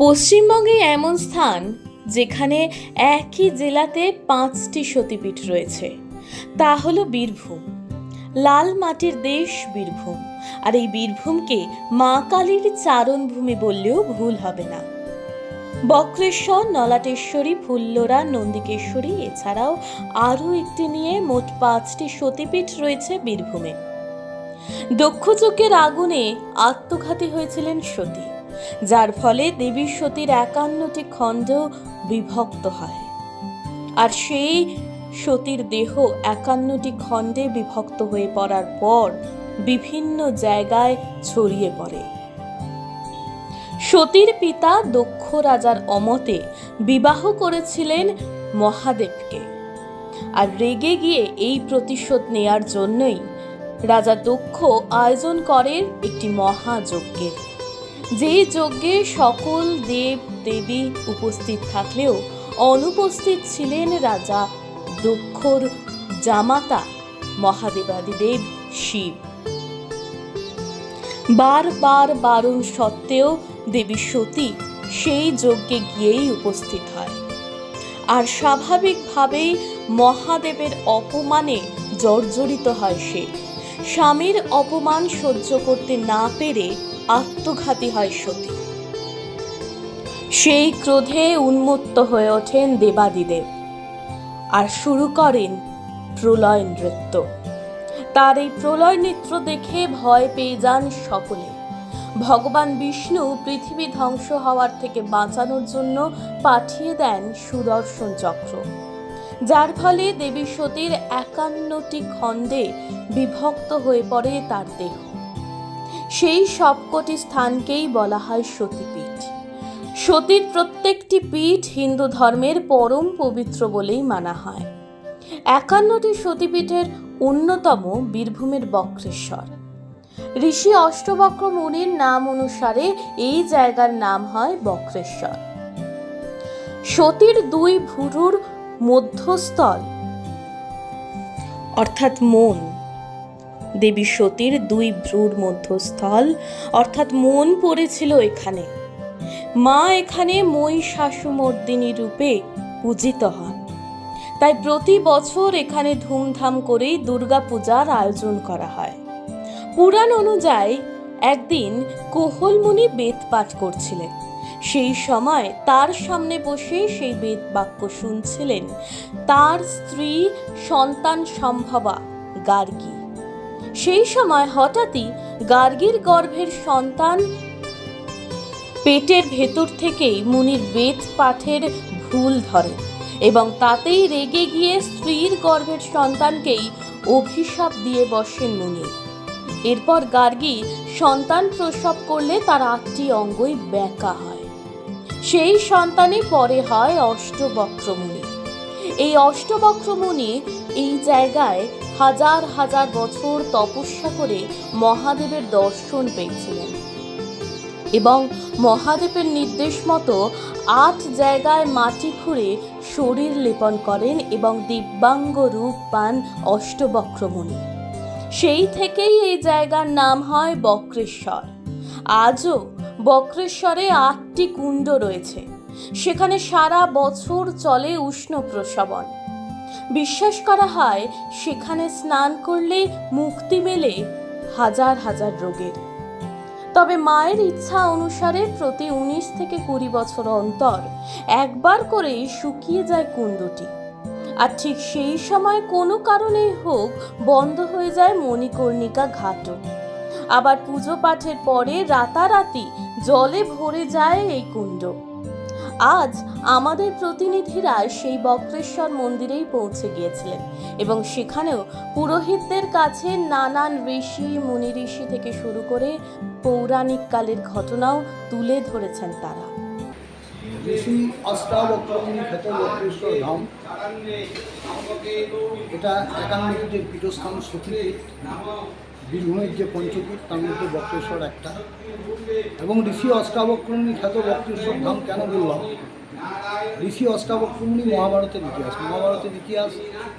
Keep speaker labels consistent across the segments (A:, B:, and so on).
A: পশ্চিমবঙ্গে এমন স্থান যেখানে একই জেলাতে পাঁচটি সতীপীঠ রয়েছে। তা হলো বীরভূম। লাল মাটির দেশ বীরভূম। আর এই বীরভূমকে মা কালীর চারণভূমি বললেও ভুল হবে না। বক্রেশ্বর, নলাটেশ্বরী, ফুল্লরা, নন্দিকেশ্বরী এছাড়াও আরও একটি নিয়ে মোট পাঁচটি সতীপীঠ রয়েছে বীরভূমে। দক্ষযজ্ঞের আগুনে আত্মঘাতী হয়েছিলেন সতী। যার ফলে দেবী সতীর একান্নটি খণ্ড বিভক্ত হয়। আর সেই সতীর দেহ একান্নটি খণ্ডে বিভক্ত হয়ে পড়ার পর বিভিন্ন জায়গায় ছড়িয়ে পড়ে। সতীর পিতা দক্ষ রাজার অমতে বিবাহ করেছিলেন মহাদেবকে। আর রেগে গিয়ে এই প্রতিশোধ নেয়ার জন্যই রাজা দক্ষ আয়োজন করেন একটি মহাযজ্ঞের। যেই যজ্ঞে সকল দেব দেবী উপস্থিত থাকলেও অনুপস্থিত ছিলেন রাজা দক্ষর জামাতা মহাদেবাদিদেব শিব। বারবার বারণ সত্ত্বেও দেবী সতী সেই যজ্ঞে গিয়েই উপস্থিত হয়। আর স্বাভাবিকভাবেই মহাদেবের অপমানে জর্জরিত হয় সে। স্বামীর অপমান সহ্য করতে না পেরে আত্মঘাতী হয় সতী। সেই ক্রোধে উন্মত্ত হয়ে ওঠেন দেবাদিদেব। আর শুরু করেন প্রলয় নৃত্য। তার এই প্রলয় নৃত্য দেখে ভয় পেয়ে যান সকলে। ভগবান বিষ্ণু পৃথিবী ধ্বংস হওয়ার থেকে বাঁচানোর জন্য পাঠিয়ে দেন সুদর্শন চক্র। যার ফলে দেবী সতীর একান্নটি খণ্ডে বিভক্ত হয়ে পড়ে তার দেহ। সেই সবকটি স্থানকেই বলা হয় সতীপীঠ। সতীর প্রত্যেকটি পীঠ হিন্দু ধর্মের পরম পবিত্র বলেই মানা হয়। একান্নটি সতীপীঠের অন্যতম বীরভূমের বক্রেশ্বর। ঋষি অষ্টবক্র মুনির নাম অনুসারে এই জায়গার নাম হয় বক্রেশ্বর। সতীর দুই ভুরুর মধ্যস্থল, অর্থাৎ মন দেবী সতীর দুই ভ্রুর মধ্যস্থল, অর্থাৎ মন পড়েছিল এখানে। মা এখানে মহিষাসুমর্দিনী রূপে পূজিত হন। তাই প্রতি বছর এখানে ধুমধাম করেই দুর্গা পূজার আয়োজন করা হয়। পুরাণ অনুযায়ী একদিন কোহলমুনি বেদ পাঠ করছিলেন। সেই সময় তার সামনে বসে সেই বেদ বাক্য শুনছিলেন, তার স্ত্রী সন্তান সম্ভবা গার্গী। সেই সময় হঠাৎই গার্গীর গর্ভের সন্তান পেটের ভেতর থেকেই মুনির বেদ পাঠের ভুল ধরে এবং তাতেই রেগে গিয়ে স্ত্রীর গর্ভের সন্তানকেই অভিশাপ দিয়ে বসেন মুনি। এরপর গার্গী সন্তান প্রসব করলে তার আটটি অঙ্গই ব্যাকা হয়। সেই সন্তানই পরে হয় অষ্টবক্রমুনি। এই অষ্টবক্রমুনি এই জায়গায় হাজার হাজার বছর তপস্যা করে মহাদেবের দর্শন পেয়েছিলেন। এবং মহাদেবের নির্দেশ মতো আট জায়গায় মাটি খুঁড়ে শরীর লেপন করেন এবং দিব্যাঙ্গ রূপ পান অষ্টবক্রমণি। সেই থেকেই এই জায়গার নাম হয় বক্রেশ্বর। আজও বক্রেশ্বরে আটটি কুণ্ড রয়েছে। সেখানে সারা বছর চলে উষ্ণ প্রসবন। বিশ্বাস করা হয়, সেখানে স্নান করলে মুক্তি মেলে হাজার হাজার রোগের। তবে মায়ের ইচ্ছা অনুসারে প্রতি উনিশ থেকে কুড়ি বছর অন্তর একবার করে শুকিয়ে যায় কুণ্ডটি। আর ঠিক সেই সময় কোনো কারণেই হোক বন্ধ হয়ে যায় মণিকর্ণিকা ঘাটও। আবার পুজো পাঠের পরে রাতারাতি জলে ভরে যায় এই কুণ্ড। আজ আমাদের প্রতিনিধিরা সেই বক্রেশ্বর মন্দিরেই পৌঁছে গিয়েছিলেন এবং সেখানেও পুরোহিতদের কাছে নানান ঋষি, মুনি ঋষি থেকে শুরু করে পৌরাণিক কালের ঘটনাও তুলে ধরেছেন তারা।
B: ঋষি খ্যাত বক্রেশ্বর ধাম। এটা একান্নপীঠের পীঠস্থান সতীপীঠ, বীরভূমের যে পঞ্চপীঠ, তার মধ্যে বক্রেশ্বর একটা। এবং ঋষি অষ্টাবক্রমণী খ্যাত বক্রেশ্বর ধাম কেন বললাম? ঋষি অষ্টাবক্রমণী মহাভারতের ইতিহাস। মহাভারতের ইতিহাস,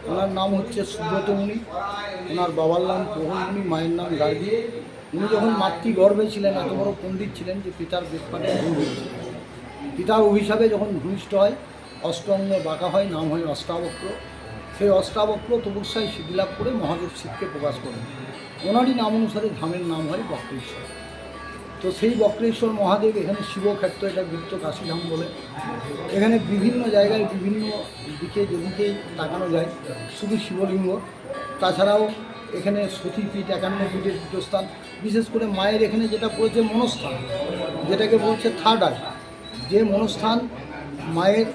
B: ওনার নাম হচ্ছে সুব্রত মুনি, ওনার বাবার নাম প্রহনমুনি মায়ের নাম গার্গী। উনি যখন মাতৃগর্ভে ছিলেন, এত বড় পণ্ডিত ছিলেন যে পিতার বেদপাঠে ভুল হয়েছিল পিতার অভিশাপে যখন ভূমিষ্ঠ হয় অষ্টঙ্গ বাঁকা হয়, নাম হয় অষ্টাবক্র। সেই অষ্টাবক্র তপস্যায় সিদ্ধিলাভ করে মহাদেব শিবকে প্রকাশ করেন। ওনারই নাম অনুসারে ধামের নাম হয় বক্রেশ্বর। তো সেই বক্রেশ্বর মহাদেব এখানে শিবক্ষেত্র, এটা বৃত্ত কাশীধাম বলে। এখানে বিভিন্ন জায়গায়, বিভিন্ন দিকে যেদিকেই তাকানো যায়, শুধু শিবলিঙ্গ। তাছাড়াও এখানে সতীপীঠ একান্ন পীঠের পীঠস্থান। বিশেষ করে মায়ের এখানে যেটা পড়েছে মনস্থান, যেটাকে বলছে থার্ড আই। যে মনস্থান মায়ের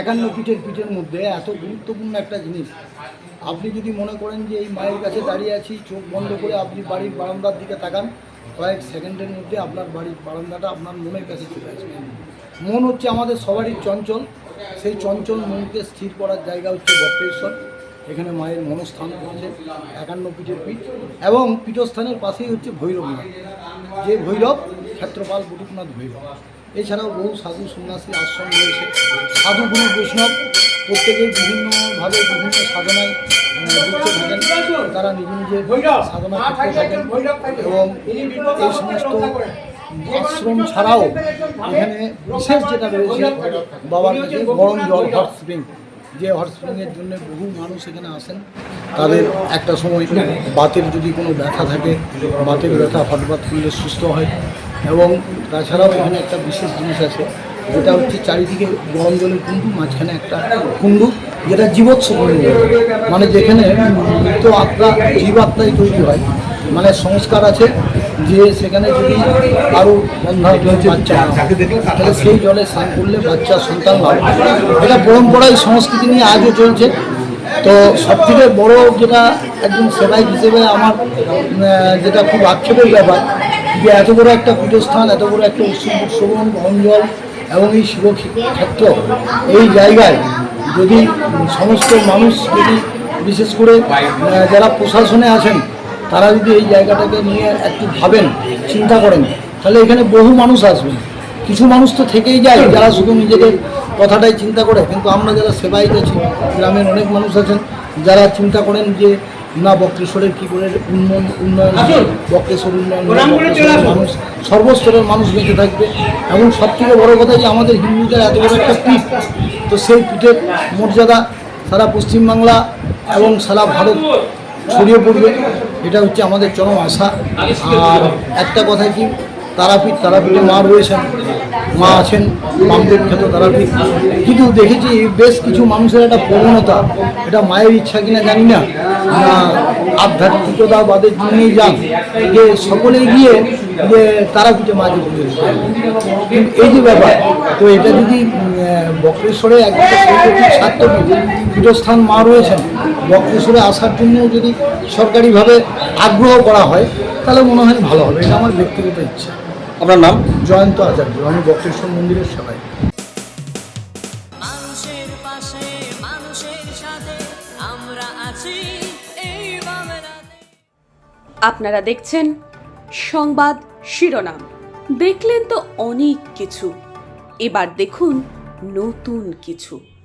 B: একান্ন পীঠের পিঠের মধ্যে এত গুরুত্বপূর্ণ একটা জিনিস, আপনি যদি মনে করেন যে এই মায়ের কাছে দাঁড়িয়ে আছি, চোখ বন্ধ করে আপনি বাড়ির বারান্দার দিকে তাকান, কয়েক সেকেন্ডের মধ্যে আপনার বাড়ির বারান্দাটা আপনার মনের কাছে চলে আসবে। মন হচ্ছে আমাদের সবারই চঞ্চল, সেই চঞ্চল মনকে স্থির করার জায়গা হচ্ছে বক্রেশ্বর এখানে মায়ের মনস্থান রয়েছে, একান্ন পীঠের পিঠ, এবং পীঠস্থানের পাশেই হচ্ছে ভৈরবনাথ যে ভৈরব ক্ষেত্রপাল বুটুকনাথ ভৈরব। এছাড়াও বহু সাধু সন্ন্যাসী আশ্রম রয়েছে। সাধু গুরু বৈষ্ণব প্রত্যেকেই বিভিন্নভাবে বিভিন্ন সাধনায় যুক্ত থাকেন। তারা নিজ নিজের সাধনা করতে থাকেন এবং এই সমস্ত আশ্রম ছাড়াও এখানে বিশেষ যেটা রয়েছে বাবার কাছে গরম জল হট স্প্রিং। যে হট স্প্রিংয়ের জন্য বহু মানুষ এখানে আসেন। তাদের একটা সময় বাতের যদি কোনো ব্যথা থাকে বাতের ব্যথা হটবাত করলে সুস্থ হয় এবং তাছাড়াও এখানে একটা বিশেষ জিনিস আছে, যেটা হচ্ছে চারিদিকে গরম জলের কুণ্ডু মাঝখানে একটা কুণ্ডু যেটা জীবৎস কুণ্ডু মানে যেখানে মৃত আত্মা জীবাত্মাই তৈরি হয়। মানে সংস্কার আছে যে সেখানে যদি কারও বাচ্চা তাহলে সেই জলে স্নান করলে বাচ্চা সন্তান লাভ এটা পরম্পরায় সংস্কৃতি নিয়ে আজও চলছে। তো সব থেকে বড় যেটা একজন সেবাই হিসেবে আমার যেটা খুব আক্ষেপের ব্যাপার যে এত বড় একটা পীঠস্থান, এত বড় একটা উৎসব উৎসবন অঞ্জল এবং এই শিব ক্ষেত্র, এই জায়গায় যদি সমস্ত মানুষ যদি, বিশেষ করে যারা প্রশাসনে আছেন, তারা যদি এই জায়গাটাকে নিয়ে একটু ভাবেন, চিন্তা করেন, তাহলে এখানে বহু মানুষ আসবেন কিছু মানুষ তো থেকেই যায়, যারা শুধু নিজেদের কথাটাই চিন্তা করে, কিন্তু আমরা যারা সেবায়িত আছি, গ্রামের অনেক মানুষ আছেন, যারা চিন্তা করেন যে না বক্রেশ্বরের কী করে উন্নয়ন উন্নয়ন বক্রেশ্বর উন্নয়ন মানুষ সর্বস্তরের মানুষ বেঁচে থাকবে। এবং সব থেকে বড়ো কথা যে আমাদের হিন্দুদের এত বড় একটা পীঠ। তো সেই পীঠের মর্যাদা সারা পশ্চিমবাংলা এবং সারা ভারত ছড়িয়ে পড়বে। এটা হচ্ছে আমাদের চরম আশা। আর একটা কথা কি তারাপীঠ, তারাপীঠে মা রয়েছেন, মা আছেন, বামদেব খ্যাত তারাপীঠ। কিন্তু দেখেছি বেশ কিছু মানুষের একটা প্রবণতা, এটা মায়ের ইচ্ছা কিনা জানি না। না আধ্যাত্মিকতাবাদের জন্যই যান, যে সকলেই গিয়ে যে তারাপীঠে মাঝে পুজো কিন্তু এই যে ব্যাপার, তো এটা যদি বক্রেশ্বরে একদম সার্থকী পীঠস্থান মা রয়েছেন, বক্রেশ্বরে আসার জন্য যদি সরকারিভাবে আগ্রহ করা হয়, তাহলে মনে হয় ভালো হবে, এটা আমার ব্যক্তিগত ইচ্ছা।
C: আপনার নাম?
B: জয়ন্ত আচার্য আমি বক্রেশ্বর মন্দিরের সেবাই
D: মানুষের পাশে মানুষের সাথে আমরা আছি
A: আপনারা দেখছেন সংবাদ শিরোনাম। দেখলেন তো অনেক কিছু। এবার দেখুন নতুন কিছু।